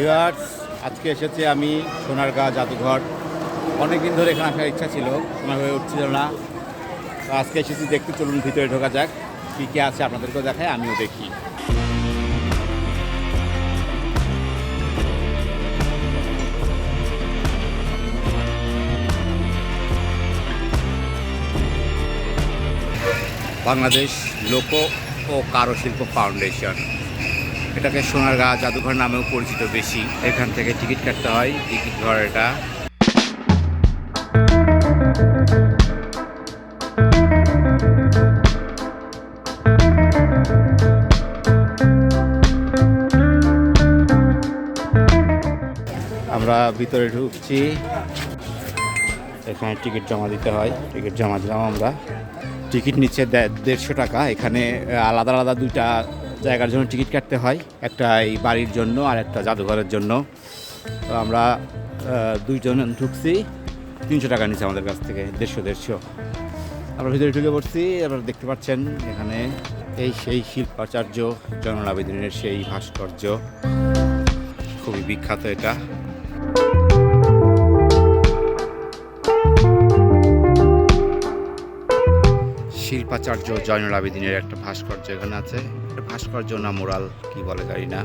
Viewers আজকে এসেছি আমি সোনারগাঁ জাদুঘর। অনেক দিন ধরে এখানে আসার ইচ্ছা ছিল সময় হয়ে উঠছিল না। তো আজকে এসেছি, দেখতে চলুন, ভিতরে ঢোকা যাক। কী কী আছে আপনাদেরকেও দেখায় আমিও দেখি। বাংলাদেশ লোক ও কারুশিল্প ফাউন্ডেশন। এটাকে সোনারগাঁ জাদুঘর নামেও পরিচিত বেশি। এখান থেকে টিকিট কাটতে হয়, টিকিট ঘর এটা। আমরা ভিতরে ঢুকছি। এখানে টিকিট জমা দিতে হয়, টিকিট জমা দিলাম আমরা। টিকিট নিচ্ছে দেড়শো টাকা। এখানে আলাদা আলাদা দুইটা জায়গার জন্য টিকিট কাটতে হয়, একটা এই বাড়ির জন্য আর একটা জাদুঘরের জন্য। তো আমরা দুইজন ঢুকছি, তিনশো টাকা নিচ্ছে আমাদের কাছ থেকে, দেড়শো দেড়শো। আমরা ভিতরে ঢুকে পড়ছি, আপনারা দেখতে পাচ্ছেন এখানে এই সেই শিল্পাচার্য জননাবেদিনের সেই ভাস্কর্য। খুবই বিখ্যাত এটা। শিল্পাচার্য জয়নুল আবেদিনের একটা ভাস্কর্য এখানে আছে। ভাস্কর্য না মোরাল, কি বলে জানি না।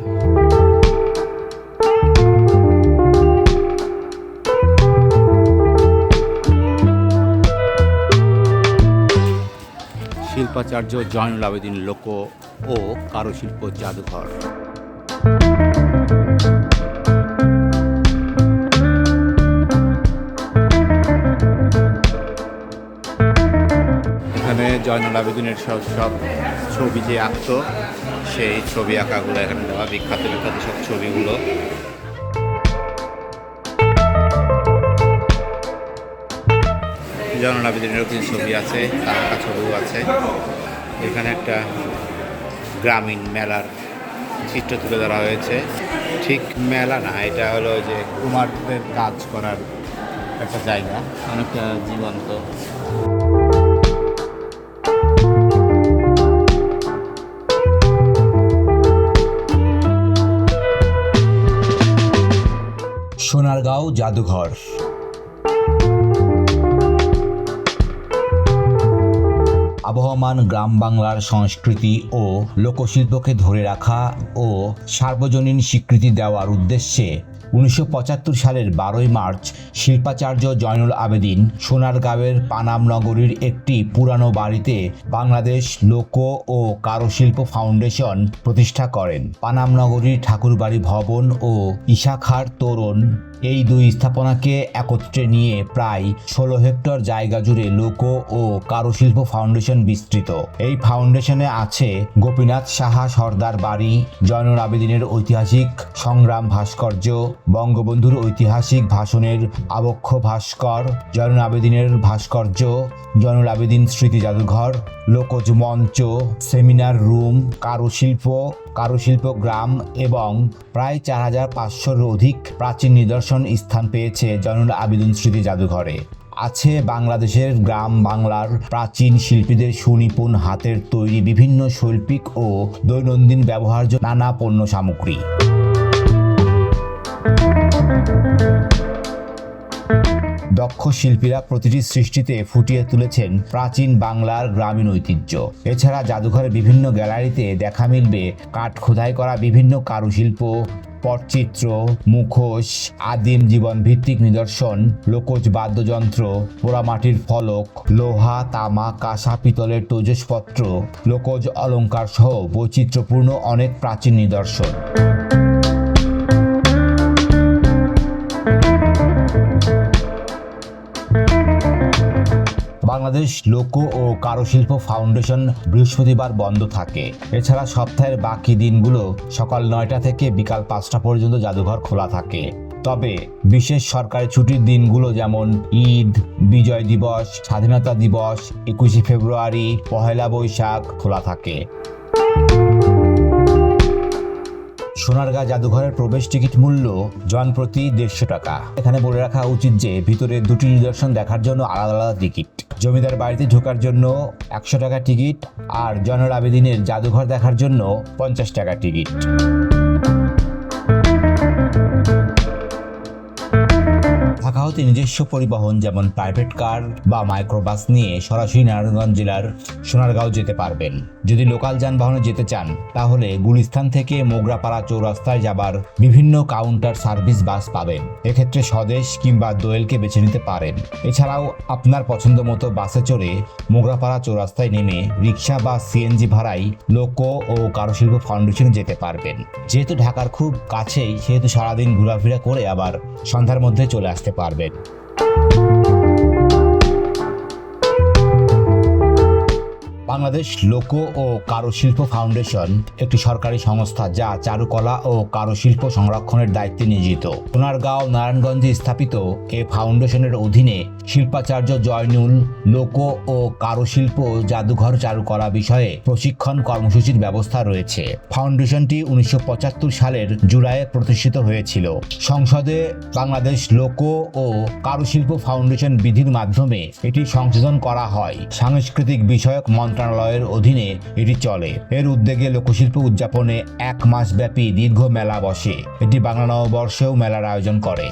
শিল্পাচার্য জয়নুল আবেদিন লোক ও কারুশিল্প জাদুঘর। জয়নুল আবেদিনের সব সব ছবি যে আঁকতো, সেই ছবি আঁকাগুলো এখানে দেওয়া, বিখ্যাত বিখ্যাত সব ছবিগুলো। জয়নুল আবেদিনেরও কিছু ছবি আছে তার আঁকা ছবিও আছে। এখানে একটা গ্রামীণ মেলার চিত্র তুলে ধরা হয়েছে। ঠিক মেলা না, এটা হলো যে কুমারদের কাজ করার একটা জায়গা, অনেকটা জীবন্ত। সোনারগাঁও জাদুঘর। আবহমান গ্রাম বাংলার সংস্কৃতি ও লোকশিল্পকে ধরে রাখা ও সার্বজনীন স্বীকৃতি দেওয়ার উদ্দেশ্যে উনিশশো পঁচাত্তর সালের বারোই মার্চ শিল্পাচার্য জয়নুল আবেদিন সোনারগাঁওয়ের পানাম নগরীর একটি পুরানো বাড়িতে বাংলাদেশ লোক ও কারুশিল্প ফাউন্ডেশন প্রতিষ্ঠা করেন। পানাম নগরীর ঠাকুরবাড়ি ভবন ও ইশাখার তোরণ এই দুই স্থাপনাকে একত্রে নিয়ে প্রায় ষোলো হেক্টর জায়গা জুড়ে লোক ও কারুশিল্প ফাউন্ডেশন বিস্তৃত। এই ফাউন্ডেশনে আছে গোপীনাথ সাহা, সর্দার বাড়ি, জয়নুল আবেদিনের ঐতিহাসিক সংগ্রাম ভাস্কর্য, বঙ্গবন্ধুর ঐতিহাসিক ভাষণের আবক্ষ ভাস্কর, জয়নুল আবেদিনের ভাস্কর্য, জয়নুল আবেদিন স্মৃতি জাদুঘর, লোকজ মঞ্চ, সেমিনার রুম, কারুশিল্প কারুশিল্প, গ্রাম এবং প্রায় চার হাজার পাঁচশোর অধিক প্রাচীন নিদর্শন স্থান পেয়েছে জয়নুল আবেদিন স্মৃতি জাদুঘরে। আছে বাংলাদেশের গ্রাম বাংলার প্রাচীন শিল্পীদের সুনিপুণ হাতের তৈরি বিভিন্ন শৈল্পিক ও দৈনন্দিন ব্যবহার্য নানা পণ্য সামগ্রী। দক্ষ শিল্পীরা প্রতিটি সৃষ্টিতে ফুটিয়ে তুলেছেন প্রাচীন বাংলার গ্রামীণ ঐতিহ্য। এছাড়া জাদুঘরের বিভিন্ন গ্যালারিতে দেখা মিলবে কাঠ খোদাই করা বিভিন্ন কারুশিল্প, পটচিত্র, মুখোশ, আদিম জীবন ভিত্তিক নিদর্শন, লোকজ বাদ্যযন্ত্র, পোড়ামাটির ফলক, লোহা, তামা, কাঁসা, পিতলের তৈজসপত্র, লোকজ অলঙ্কার সহ বৈচিত্র্যপূর্ণ অনেক প্রাচীন নিদর্শন। বাংলাদেশ লোক ও কারুশিল্প ফাউন্ডেশন বৃহস্পতিবার বন্ধ থাকে। এছাড়া সপ্তাহের বাকি দিনগুলো সকাল নয়টা থেকে বিকাল পাঁচটা পর্যন্ত জাদুঘর খোলা থাকে। তবে বিশেষ সরকারি ছুটির দিনগুলো যেমন ঈদ, বিজয় দিবস, স্বাধীনতা দিবস, একুশে ফেব্রুয়ারি, পহেলা বৈশাখ খোলা থাকে। সোনারগাঁ জাদুঘরের প্রবেশ টিকিট মূল্য জন প্রতি দেড়শো টাকা। এখানে বলে রাখা উচিত যে, ভিতরে দুটি নিদর্শন দেখার জন্য আলাদা আলাদা টিকিট। জমিদার বাড়িতে ঢোকার জন্য একশো টাকা টিকিট আর জনের আবেদিনের জাদুঘর দেখার জন্য পঞ্চাশ টাকা টিকিট। পরবর্তী নিজস্ব পরিবহন, যেমন প্রাইভেট কার বা মাইক্রোবাস নিয়ে সরাসরি নারায়ণগঞ্জ জেলার সোনারগাঁও যেতে পারবেন। যদি লোকাল যানবাহনে যেতে চান, তাহলে গুলিস্তান থেকে মোগরাপাড়া চৌরাস্তায় যাবার বিভিন্ন কাউন্টার সার্ভিস বাস পাবেন। এক্ষেত্রে স্বদেশ কিংবা দোয়েলকে বেছে নিতে পারেন। এছাড়াও আপনার পছন্দ মতো বাসে চড়ে মোগরাপাড়া চৌরাস্তায় নেমে রিক্সা বা সিএনজি ভাড়ায় লোকো ও কারুশিল্প ফাউন্ডেশনে যেতে পারবেন। যেহেতু ঢাকার খুব কাছেই, সেহেতু সারাদিন ঘোরাফেরা করে আবার সন্ধ্যার মধ্যে চলে আসতে পারবেন। of. বাংলাদেশ লোক ও কারুশিল্প ফাউন্ডেশন, একটি সরকারি সংস্থা যা চারুকলা ও কারুশিল্প সংরক্ষণের দায়িত্বে নিয়োজিত। সোনারগাঁও, নারায়ণগঞ্জে স্থাপিত এ ফাউন্ডেশনের অধীনে শিল্পাচার্য জয়নুল লোক ও কারুশিল্প জাদুঘর চারুকলা বিষয়ে প্রশিক্ষণ কর্মসূচির ব্যবস্থা রয়েছে। ফাউন্ডেশনটি উনিশশো পঁচাত্তর সালের জুলাইয়ে প্রতিষ্ঠিত হয়েছিল। সংসদে বাংলাদেশ লোক ও কারুশিল্প ফাউন্ডেশন বিধির মাধ্যমে এটি সংশোধন করা হয়। সাংস্কৃতিক বিষয়ক মন্ত্রণালয়ের অধীনে এটি চলে। এর উদ্যোগে লোকশিল্প উদযাপনে এক মাস ব্যাপী দীর্ঘ মেলা বসে। এটি বাংলা নববর্ষেও মেলার আয়োজন করে।